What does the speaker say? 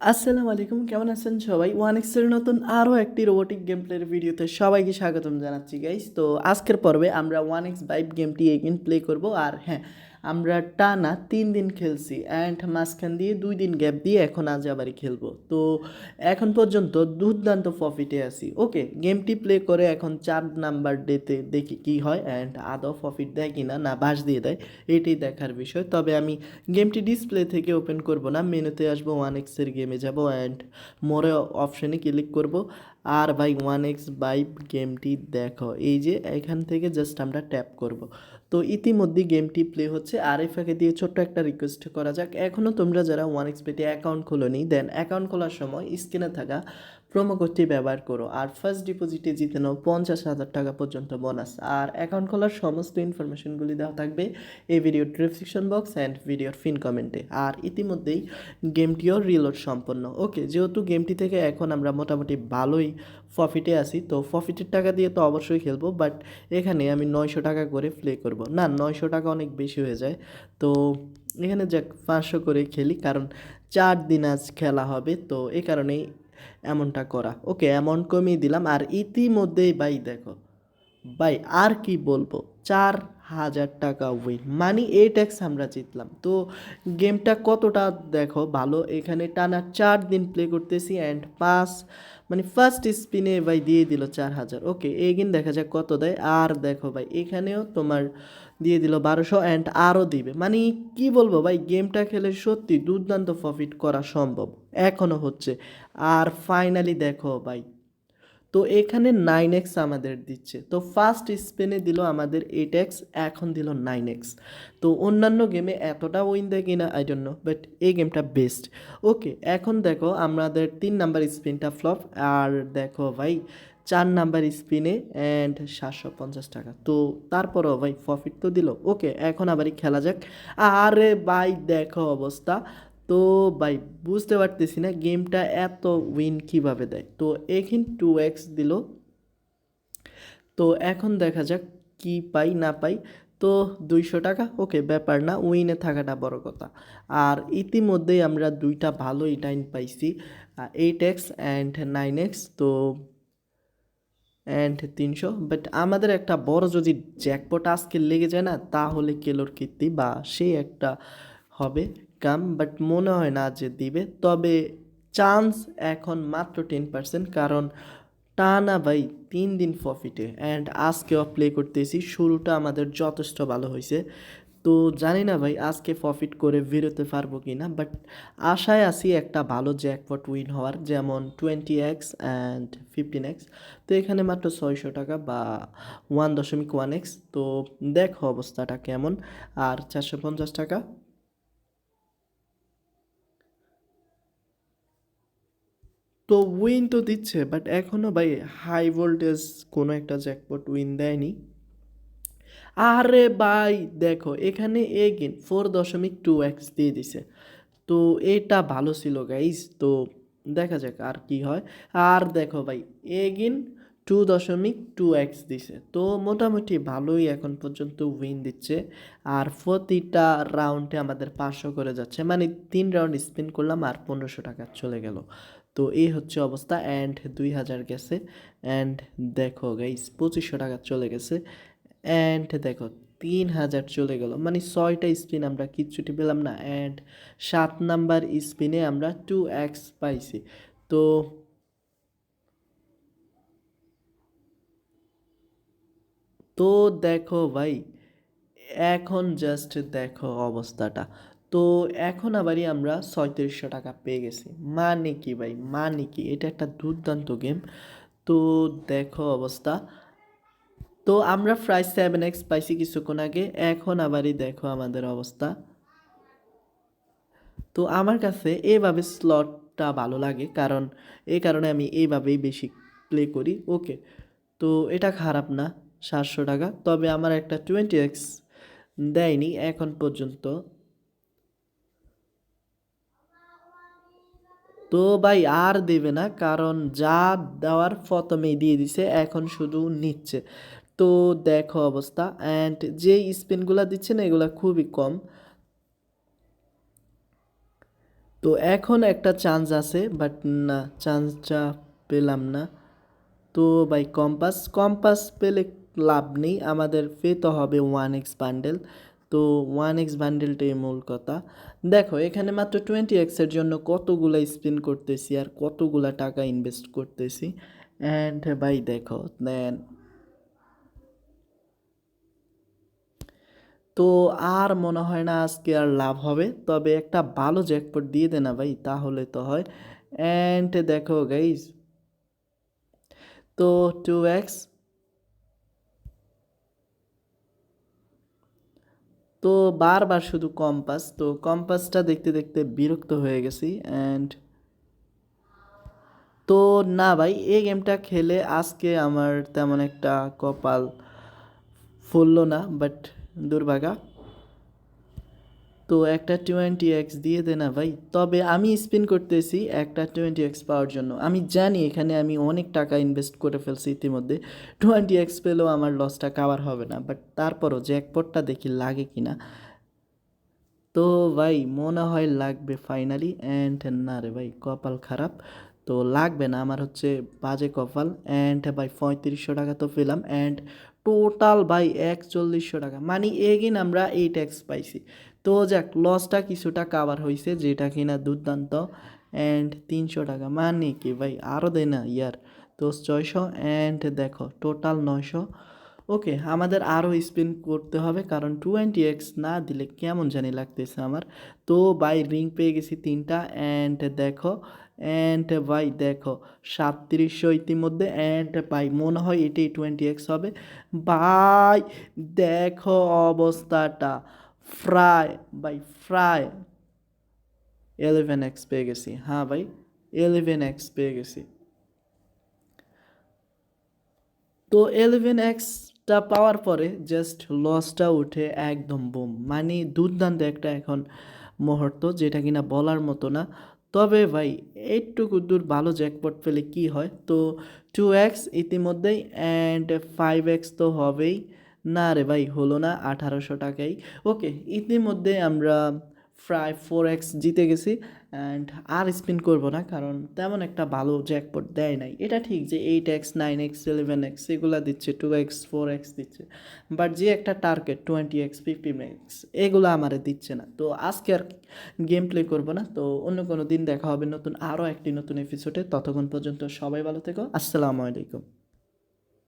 আসসালামু আলাইকুম, কেমন আছেন সবাই? ওয়ান এক্সের নতুন আরও একটি রোবোটিক গেম প্লের ভিডিওতে সবাইকে স্বাগতম জানাচ্ছি গাইস তো আজকের পর্বে আমরা ওয়ান এক্স বাইভ গেমটি এগেন প্লে করব। আর হ্যাঁ আমরা টানা তিন দিন খেলছি অ্যান্ড মাঝখান দিয়ে দুই দিন গ্যাপ দিয়ে এখন আজ আবারই খেলব। তো এখন পর্যন্ত দুর্দান্ত প্রফিটে আছি। ওকে গেমটি প্লে করে এখন চার নাম্বার ডেতে দেখি কি হয় অ্যান্ড আদৌ প্রফিট দেয় কি না না বাস দিয়ে দেয়, এটাই দেখার বিষয়। তবে আমি গেমটি ডিসপ্লে থেকে ওপেন করব না, মেনুতে আসব ওয়ান এক্সের গেমে যাব অ্যান্ড মোরে অপশানে ক্লিক করব। আর ভাই ওয়ান এক্স বাই গেমটি দেখো। এই যে এখান থেকে জাস্ট আমরা ট্যাপ করব। তো ইতিমধ্যে গেমটি প্লে হচ্ছে। আর এফাকে ফাঁকে দিয়ে ছোট্ট একটা রিকোয়েস্ট করা যাক। এখনও তোমরা যারা ওয়ান এক্স পেটে অ্যাকাউন্ট খোলোনি দেন অ্যাকাউন্ট খোলার সময় স্ক্রিনে থাকা প্রোমো কোডটি ব্যবহার করো। আর ফার্স্ট ডিপোজিটে জিতে নাও পঞ্চাশ হাজার টাকা পর্যন্ত বোনাস আর অ্যাকাউন্ট খোলার সমস্ত ইনফরমেশনগুলি দেওয়া থাকবে এই ভিডিওর ডিসক্রিপশন বক্স অ্যান্ড ভিডিওর ফিন কমেন্টে আর ইতিমধ্যেই গেমটিও রিলোড সম্পন্ন। ওকে যেহেতু গেমটি থেকে এখন আমরা মোটামুটি ভালোই প্রফিটে আছি, তো প্রফিটের টাকা দিয়ে তো অবশ্যই খেলব বাট এখানে আমি নয়শো টাকা করে প্লে করব। না, নয়শো টাকা অনেক বেশি হয়ে যায়। তো এখানে যাক, পাঁচশো করে খেলি, কারণ চার দিন আজ খেলা হবে, তো এ কারণেই এমনটা করা। ওকে এমন কমিয়ে দিলাম। আর ইতিমধ্যেই, ভাই দেখো, ভাই আর কি বলব? চার হাজার টাকা উইন মানি এই ট্যাক্স আমরা জিতলাম। তো গেমটা কতটা দেখো, ভালো? এখানে টানা চার দিন প্লে করতেছি অ্যান্ড পাস মানে ফার্স্ট স্পিনে ভাই দিয়ে দিল চার হাজার। ওকে এগিন দেখা যাক কত দেয়। আর দেখো ভাই, এখানেও তোমার দিয়ে দিল বারোশো অ্যান্ড আরও দিবে। মানে কি বলব ভাই গেমটা খেলে সত্যি দুর্দান্ত প্রফিট করা সম্ভব। এখনও হচ্ছে। আর ফাইনালি দেখো ভাই তো এখানে নাইন এক্স আমাদের দিচ্ছে। তো ফার্স্ট স্পেনে দিল আমাদের এইট এক্স এখন দিল নাইন এক্স তো অন্যান্য গেমে এতটা উইন দেয় কিনা আই ডোন্ট নো বাট এই গেমটা বেস্ট ওকে এখন দেখো আমাদের তিন নাম্বার স্পিনটা ফ্লপ আর দেখো ভাই, চার নাম্বার স্পিনে অ্যান্ড সাতশো পঞ্চাশ টাকা। তো তারপরও ভাই প্রফিট তো দিল। ওকে এখন আবারই খেলা যাক। আরে ভাই, দেখো অবস্থা। তো ভাই, বুঝতে পারতেছি না গেমটা এত উইন কীভাবে দেয়। তো এখানে টু এক্স দিল। তো এখন দেখা যাক কি পাই, না পাই। তো দুইশো টাকা, ওকে, ব্যাপার না উইনে থাকাটা বড় কথা। আর ইতিমধ্যেই আমরা দুইটা ভালো টাইম পাইছি eight x and nine x তো অ্যান্ড তিনশো। বাট আমাদের একটা বড় যদি জ্যাকপট আজকে লেগে যায় না, তাহলে কেলোর কীর্তি বা সে একটা হবে। কাম বাট মনে হয় না যে দিবে। তবে চান্স এখন মাত্র টেন পার্সেন্ট কারণ টানা ভাই তিন দিন প্রফিটে অ্যান্ড আজকেও প্লে করতেছি, শুরুটা আমাদের যথেষ্ট ভালো হয়েছে তো জানি না ভাই, আজকে প্রফিট করে বেরোতে পারব কি না বাট আশায় আছি একটা ভালো জ্যাকপট উইন হওয়ার, যেমন twenty x and fifteen x তো এখানে মাত্র ছয়শো টাকা বা ওয়ান দশমিক ওয়ান এক্স তো দেখো অবস্থাটা কেমন। আর চারশো পঞ্চাশ টাকা। তো উইন তো দিচ্ছে বাট এখনও ভাই হাই ভোল্টেজ কোনো একটা জ্যাকপট উইন দেয়নি। আরে ভাই, দেখো, এখানে এগিন ফোর দশমিক টু এক্স দিয়ে দিছে। তো এটা ভালো ছিল গাইজ তো দেখা যাক আর কি হয়। আর দেখো ভাই এগিন টু দশমিক টু এক্স দিছে। তো মোটামুটি ভালোই এখন পর্যন্ত উইন দিচ্ছে। আর প্রতিটা রাউন্ডে আমাদের পাঁচশো করে যাচ্ছে। মানে তিন রাউন্ড স্পিন করলাম আর পনেরোশো টাকা চলে গেল। তো এই হচ্ছে অবস্থা অ্যান্ড দুই হাজার গেছে অ্যান্ড দেখো গাইস পঁচিশশো টাকা চলে গেছে অ্যান্ড দেখো তিন হাজার চলে গেল। মানে ছয়টা স্পিন আমরা কিচ্ছুটি পেলাম না অ্যান্ড সাত নাম্বার স্পিনে আমরা টু এক্স পাইছি। তো তো দেখো ভাই, এখন জাস্ট দেখো অবস্থাটা। তো এখন আবারই আমরা ছয়ত্রিশশো টাকা পেয়ে গেছি। মানে কি ভাই? মানে কি? এটা একটা দুর্দান্ত গেম। তো দেখো অবস্থা। তো আমরা প্রায় সেভেন এক্স পাইছি কিছুক্ষণ আগে। এখন আবারই দেখো আমাদের অবস্থা। তো আমার কাছে এইভাবে স্লটটা ভালো লাগে। কারণ এই কারণে আমি এইভাবেই বেশি প্লে করি। ওকে তো এটা খারাপ না। সাতশো টাকা। তবে আমার একটা টোয়েন্টি এক্স দেয়নি। এখন পর্যন্ত তো ভাই আর দেবে না, কারণ যা দেওয়ার প্রথমেই দিয়ে দিছে, এখন শুধু নিচ্ছে। তো দেখো অবস্থা অ্যান্ড যে স্পিনগুলো দিচ্ছে না, এগুলো খুবই কম। তো এখন একটা চান্স আছে বাট না চান্সটা পেলাম না। তো ভাই কম্পাস কম্পাস পেলে লাভ নেই, আমাদের পেতে হবে ওয়ান এক্স বান্ডেল তো ওয়ান এক্স বান্ডেলটাই মূল কথা। দেখো, এখানে মাত্র টোয়েন্টি এক্সের জন্য কতগুলা স্পিন করতেছি আর কতগুলা টাকা ইনভেস্ট করতেছি। অ্যান্ড ভাই দেখো দেন তো আর মনে হয় না আজকে আর লাভ হবে, তবে একটা ভালো জ্যাকপট দিয়ে দে না ভাই, তাহলে তো হয়। অ্যান্ড দেখো গাইজ তো টু এক্স তো বারবার শুধু কম্পাস, তো কম্পাসটা দেখতে দেখতে বিরক্ত হয়ে গেছি অ্যান্ড তো না ভাই, এই গেমটা খেলে আজকে আমার তেমন একটা কপাল ফুললো না বাট দুর্ভাগা। তো একটা টোয়েন্টি এক্স দিয়ে দে না ভাই। তবে আমি স্পিন করতেছি একটা টোয়েন্টি এক্স পাওয়ার জন্য। আমি জানি এখানে আমি অনেক টাকা ইনভেস্ট করে ফেলছি ইতিমধ্যে। টোয়েন্টি এক্স পেলেও আমার লসটা কাভার হবে না। বাট তারপরও জ্যাকপটটা দেখি লাগে কি না তো ভাই, মনে হয় লাগবে ফাইনালি অ্যান্ড না রে ভাই, কপাল খারাপ। তো লাগবে না, আমার হচ্ছে বাজে কপাল। অ্যান্ড ভাই, পঁয়ত্রিশশো টাকা তো পেলাম। অ্যান্ড টোটাল ভাই, একচল্লিশশো টাকা। মানে এগিন আমরা এই ট্যাক্স পাইছি। তো যাক লসটা কিছুটা কাভার হয়েছে যেটা কিনা দুর্দান্ত। অ্যান্ড তিনশো টাকা মানে কি ভাই? আরও দেয় না ইয়ার। তো ছয়শো অ্যান্ড দেখো টোটাল নয়শো। ওকে আমাদের আরও স্পিন করতে হবে, কারণ টোয়েন্টি এক্স না দিলে কেমন জানি লাগতেছে আমার। তো বাই রিং পেয়ে গেছি তিনটা অ্যান্ড দেখো অ্যান্ড ভাই, দেখো, সাতত্রিশশো ইতিমধ্যে অ্যান্ড ভাই, মনে হয় এটাই টোয়েন্টি এক্স হবে। ভাই, দেখো অবস্থাটা। ফ্রাই বাই ফ্রাই ইলেভেন এক্স পেয়ে গেছি হ্যাঁ ভাই ইলেভেন এক্স পেয়ে গেছি তো এলেভেন এক্সটা পাওয়ার পরে জাস্ট লসটা উঠে একদম বুম মানে দুর্দান্ত একটা এখন মুহূর্ত, যেটা কিনা বলার মতো না। তবে ভাই, এইটুকু দূর ভালো জ্যাকপট পেলে কি হয়? তো টু এক্স ইতিমধ্যেই অ্যান্ড ফাইভ এক্স তো হবেই। না রে ভাই, হলো না, আঠারোশো টাকাই। ওকে, ইতিমধ্যে আমরা প্রায় ফোর এক্স জিতে গেছি অ্যান্ড আর স্পিন করব না, কারণ তেমন একটা ভালো জ্যাকপট দেয় নাই। এটা ঠিক যে eight x nine x eleven x এগুলো দিচ্ছে টু এক্স ফোর এক্স দিচ্ছে। বাট যে একটা target twenty x fifteen x এগুলো আমার দিচ্ছে না। তো আজকে আর গেম প্লে করব না, তো অন্য কোনো দিন দেখা হবে নতুন আরও একটি নতুন এপিসোডে ততক্ষণ পর্যন্ত সবাই ভালো থেকো, আসসালামু আলাইকুম।